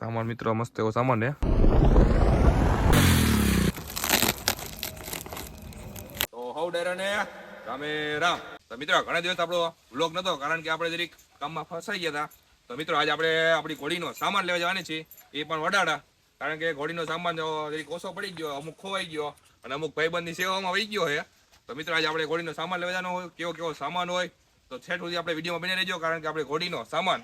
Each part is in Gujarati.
સામાન મિત્રો મસ્ત એવો સામાન હે તો હવ ડેરાને, રામે રામ. તો મિત્રો, ઘણા દિવસ આપણો વ્લોગ નતો, કારણ કે આપણે જરીક કામમાં ફસાઈ ગયા હતા. તો મિત્રો, આજે આપણે આપણી ઘોડીનો સામાન લેવા જવાની છે. એ પણ વડાડા, કારણ કે ઘોડીનો સામાન ઓછો પડી ગયો, અમુક ખોવાઈ ગયો, અને અમુક ભાઈબંધની સેવામાં વહી ગયો છે. તો મિત્રો, આજે આપણે ઘોડીનો સામાન લેવા જવાનો કેવો કેવો સામાન હોય, તો છેટ સુધી આપણે વિડીયોમાં બની રહેજો, કારણ કે આપણે ઘોડીનો સામાન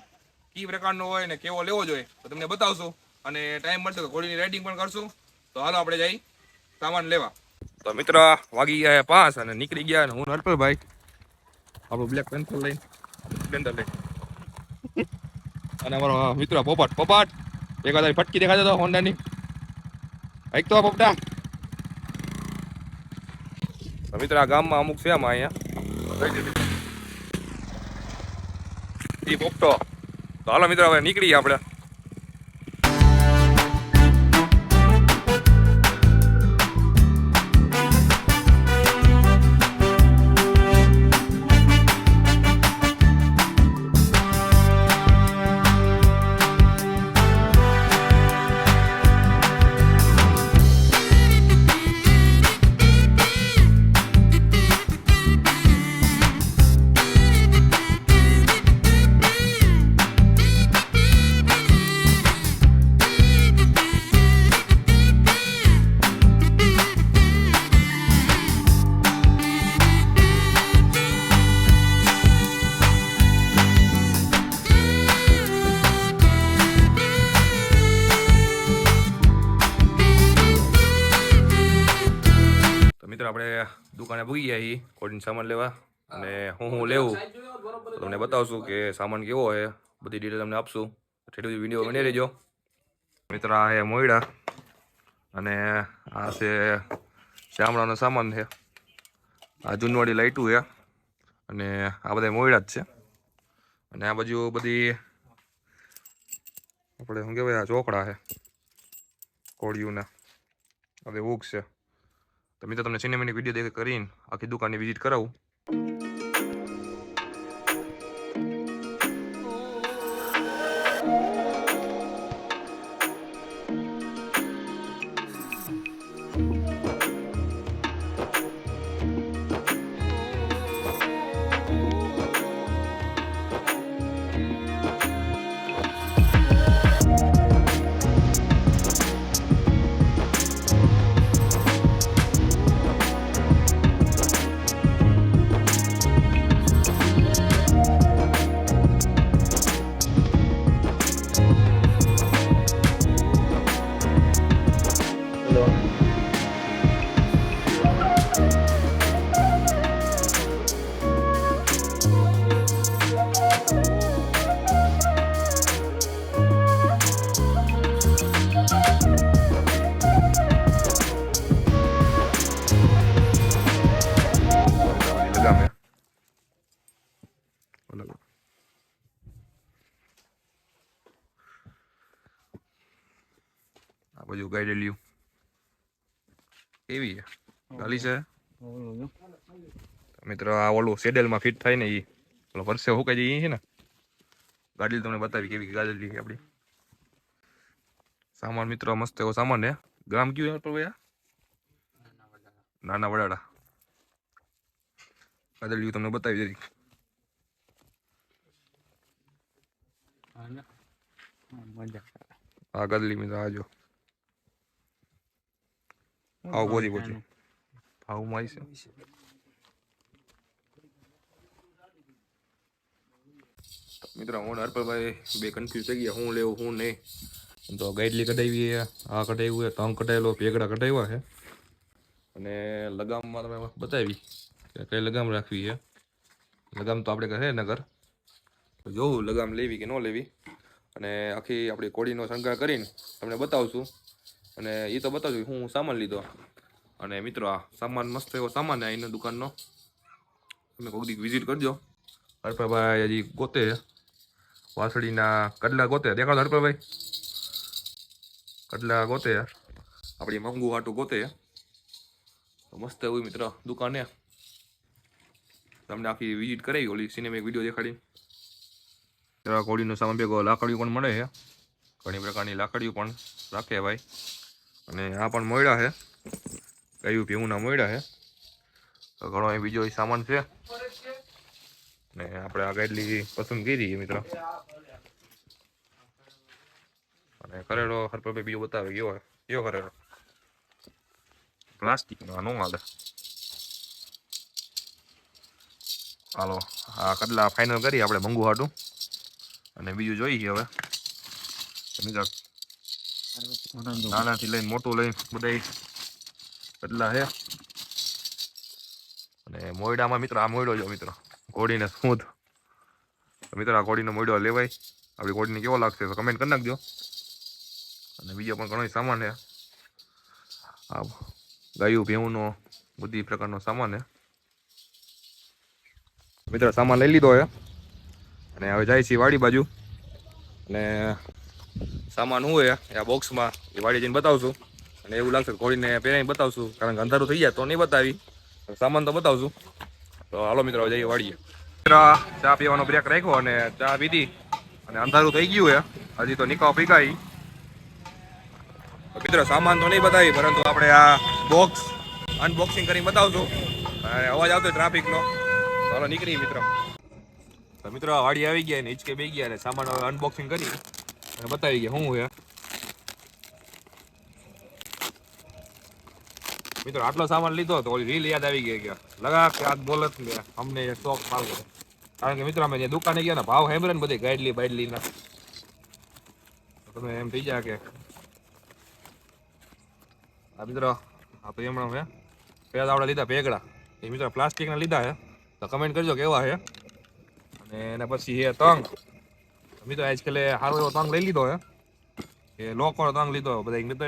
કઈ પ્રકારનો હોય ને કેવો લેવો જોઈએ, તો તમને બતાવશું. અને ટાઈમ મળશે તો ઘોડીની રાઇડિંગ પણ કરશું. તો હાલો આપણે જઈ સામાન લેવા. તો મિત્ર, વાગી ગયા પાંચ અને નીકળી ગયા હું નરપલભાઈ આપણું બ્લેક પેન્સિલ લઈને સ્પ્લેન્ડર લઈ અને અમારો મિત્ર પોપટ. પોપટ, એક વાર ફટકી દેખાતો હતો હોન્ડાની એક તો પોપટા. મિત્ર, આ ગામમાં અમુક છે આમાં અહીંયા. પોપટો. તો હાલો મિત્રો હવે નીકળીએ આપણે. આપણે દુકાને પૂગી ગયા છીએ કોડીને સામાન લેવા. અને હું હું લેવું તમને બતાવશું કે સામાન કેવો હોય બધી ડિટેલ તમને આપશું. બધી વીડિયો બની રહેજો. મિત્ર, આ છે મોયડા. અને આ છે ચામડાનો સામાન છે. આ જૂનવાડી લાઇટું છે. અને આ બધા મોયડા જ છે. અને આ બાજુ બધી આપણે શું કહેવાય, આ ચોકડા છે. કોળિયુંના. હવે ઊગ છે. તો મિત્રો તમને સિનેમેટિક વીડિયો દેખ કરીને આખી દુકાનની વિઝિટ કરાવું. આ બાજુ ગાઈડેલિયું એવી ગાલી છે? મિત્ર આ ઓલું સેડલમાં ફિટ થાય ને એ ઓલો વર્ષે હુકાઈ જાય એ છે ને? ગાડી તમને બતાવી કેવી ગાડી છે આપણી સામાન મિત્રો મસ્ત એવો સામાન હે ગ્રામ કયું છે ભાઈ નાના વડાડા ગાદલિયું તમને બતાવી જરી આ ગાદલી મિત્ર આજો આવો બોલી બોલી ભાવમાં આવી છે મિત્રો હું અને બે કન્ફ્યુઝ થઈ ગયા. હું લેવું હું નહીં તો ગાઈડલી કઢાવી આ કઢાવ્યું છે તંગ કઢાયેલો ભેગડા કઢાવ્યા છે. અને લગામમાં તમે બતાવી. કે કઈ લગામ રાખવી છે? લગામ તો આપણે કહે નગર. તો જોવું લગામ લેવી કે ન લેવી. અને આખી આપણી કોળીનો શણગાર કરીને તમને બતાવશું. અને એ તો બતાવજો હું સામાન લીધો. અને મિત્રો, આ સામાન મસ્ત એવો સામાન છે અહીંનો દુકાનનો. તમે કોઈક વિઝિટ કરજો. હરપાભાઈ હજી ગોતે. વાસળીના કડલા ગોતે દેખાડો હરપાભાઈ કડલા ગોતે. આપણી મંગુ હાટું ગોતે મસ્ત એવું મિત્ર, દુકાને તમને આખી વિઝિટ કરાવી ઓલી સિનેમા વીડિયો દેખાડી કોળીનો સામાન ભેગો લાકડીઓ પણ મળે છે. ઘણી પ્રકારની લાકડીઓ પણ રાખે ભાઈ. અને આ પણ મળ્યા છે. કયું ભીમના મોયડા છે. તો ઘણો અહીં બીજો સામાન છે. ને આપણે આ ગાડલી પસંદ કરી મિત્રો. અને કરેલો હરપભાઈ બીજો બતાવે કેવો કેવો કરેલો. પ્લાસ્ટિકનો નો હાલે. હાલો, આ કડલા ફાઇનલ કરી, આપણે મંગુ હાટું અને બીજું જોઈએ હવે. મિત્રો નાનાથી લઈને મોટું લઈને બધા બદલા હે. અને મોયડામાં મિત્રો, આ મોયડો જો મિત્રો ઘોડીને સ્મૂથ મિત્રો, આ ઘોડીનો મોયડો લેવાય. આપણી ઘોડીને કેવો લાગશે કમેન્ટ કરી નાખજો. અને બીજો પણ ઘણો સામાન છે. આ ગાયું ભેહુંનો બધી પ્રકારનો સામાન છે. મિત્રો, સામાન લઈ લીધો છે. અને હવે જાય છે વાડી બાજુ. અને સામાન હું એ આ બોક્સમાં એ વાળી જઈને બતાવશું. અને એવું લાગશે ઘોડીને પહેરાઈને બતાવશું કારણ કે અંધારું થઈ જાય તો નહીં બતાવી. સામાન તો બતાવશું. તો હાલો મિત્રો જઈએ વાડીએ. મિત્રો ચા પીવાનો બ્રેક રાખ્યો અને ચા પીધી. અને અંધારું થઈ ગયું હે. હજી તો નિકાવ પીકાઈ મિત્ર સામાન તો નહીં બતાવી પરંતુ આપણે આ બોક્સ અનબોક્સિંગ કરીને બતાવશું. અને અવાજ આવતો ટ્રાફિકનો ચાલો નીકળી મિત્રો. મિત્રો વાડી આવી ગયા ને હિંચકે બે ગયા ને સામાન અનબોક્સિંગ કરી. અને બતાવી ગયા, શું છે? મિત્રો, આટલો સામાન લીધો તો ઓલી રીલ યાદ આવી ગઈ કે લગા કે આ બોલત લે અમને શોખ પાલ કારણ કે મિત્રો, અમે જે દુકાને ગયા ને, ભાવ હેમરે ને, બધી ગાઈડલી બાઈડલી ના. તમે એમ થઈ જાય કે આ મિત્રો, આ તો એમણે હે પેલા આપણે લીધા પેગડા એ મિત્રો પ્લાસ્ટિકના લીધા છે. તો કમેન્ટ કરજો કેવા છે. અને એના પછી હે તંગ. મિત્રો આજકાલે સારો એવો તંગ લઈ લીધો, હે? એ લોકો તંગ લીધો, બધા એક મિત્ર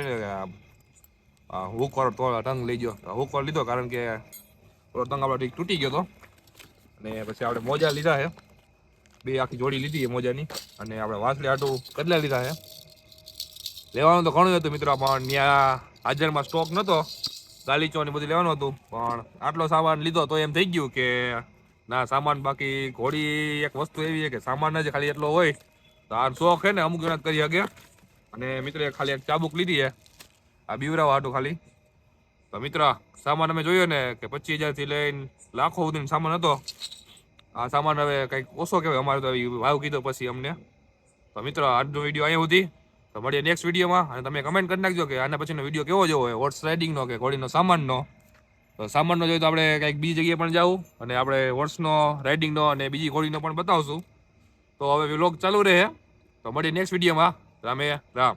હુકર તો તંગ લઈ ગયો. હુકર લીધો કારણ કે થોડો તંગ આપણે તૂટી ગયો હતો અને પછી આપણે મોજા લીધા, હે? બે આખી જોડી લીધી છે મોજાની. અને આપણે વાંસળી આટું કદલા લીધા, હે? લેવાનું તો ઘણું હતું મિત્રો, પણ ત્યાં હાજરમાં સ્ટોક નહોતો ગાલીચો ને બધું લેવાનું હતું. પણ આટલો સામાન લીધો તો એમ થઈ ગયું કે ના, સામાન બાકી ઘોડી એક વસ્તુ એવી છે કે સામાન જ ખાલી એટલો હોય તો આ શોખ છે ને, અમુક જણા કરી શકે. અને મિત્ર ખાલી એક ચાબુક લીધી છે. આ બીવરાવા હાટું ખાલી. તો મિત્ર, સામાન અમે જોયો ને કે પચીસ હજારથી લઈને લાખો સુધીનો સામાન હતો. આ સામાન હવે કંઈક ઓછો કહેવાય. અમારે તો ભાવ કીધો પછી અમને. તો મિત્ર, આજનો વીડિયો અહીંયા સુધી. તો મળીએ નેક્સ્ટ વિડીયોમાં. અને તમે કમેન્ટ કરી નાખજો કે આના પછીનો વીડિયો કેવો જોવો હોય હોર્સ રાઇડિંગનો કે ઘોડીનો સામાનનો તો સામાનનો જોઈએ તો આપણે કંઈક બીજી જગ્યાએ પણ જાવું અને આપણે હોર્સનો રાઇડિંગનો અને બીજી ઘોડીનો પણ બતાવશું. તો હવે વ્લોગ ચાલુ રહે. તો મળીએ નેક્સ્ટ વિડીયોમાં રામે રામ.